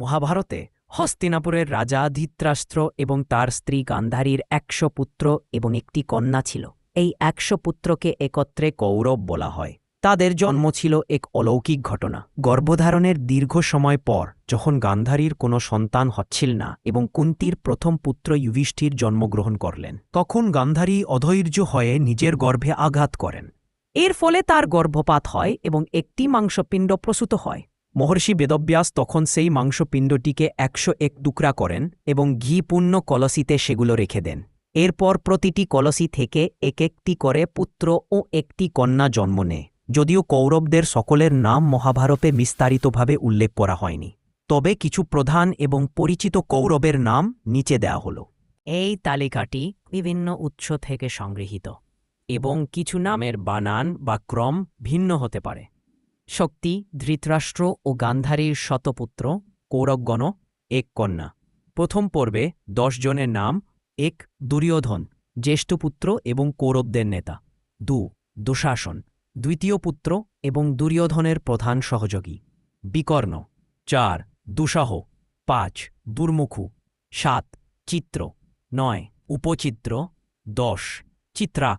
মহাভারতে হস্তিনাপুরের রাজা ধৃতরাষ্ট্র এবং তার স্ত্রী গান্ধারীর একশো পুত্র এবং একটি কন্যা ছিল। এই একশো পুত্রকে একত্রে কৌরব বলা হয়। তাদের জন্ম ছিল এক অলৌকিক ঘটনা। গর্ভধারণের দীর্ঘ সময় পর যখন গান্ধারীর কোনো সন্তান হচ্ছিল না এবং কুন্তির প্রথম পুত্র যুধিষ্ঠির জন্মগ্রহণ করলেন, তখন গান্ধারী অধৈর্য হয়ে নিজের গর্ভে আঘাত করেন। এর ফলে তার গর্ভপাত হয় এবং একটি মাংসপিণ্ড প্রসূত হয়। মহর্ষি বেদব্যাস তখন সেই মাংসপিণ্ডটিকে একশো এক টুকরা করেন এবং ঘিপূর্ণ কলসিতে সেগুলো রেখে দেন। এরপর প্রতিটি কলসি থেকে এক একটি করে পুত্র ও একটি কন্যা জন্ম নেয়। যদিও কৌরবদের সকলের নাম মহাভারতে বিস্তারিতভাবে উল্লেখ করা হয়নি। তবে কিছু প্রধান এবং পরিচিত কৌরবের নাম নিচে দেয়া হল। এই তালিকাটি বিভিন্ন উৎস থেকে সংগৃহীত এবং কিছু নামের বানান বা ক্রম ভিন্ন হতে পারে। শক্তি, ধৃতরাষ্ট্র ও গান্ধারীর শতপুত্র, কৌরবগণ এক কন্যা। প্রথম পর্বে জনের নাম এক দুর্যোধন, জ্যেষ্ঠ পুত্র এবং কৌরবদের নেতা। দু দুঃশাসন, দ্বিতীয় পুত্র এবং দুর্যোধনের প্রধান সহযোগী। বিকর্ণ, চার দুঃসাহ, পাঁচ দুর্মুখু, সাত চিত্র, নয় উপচিত্র, দশ চিত্রা।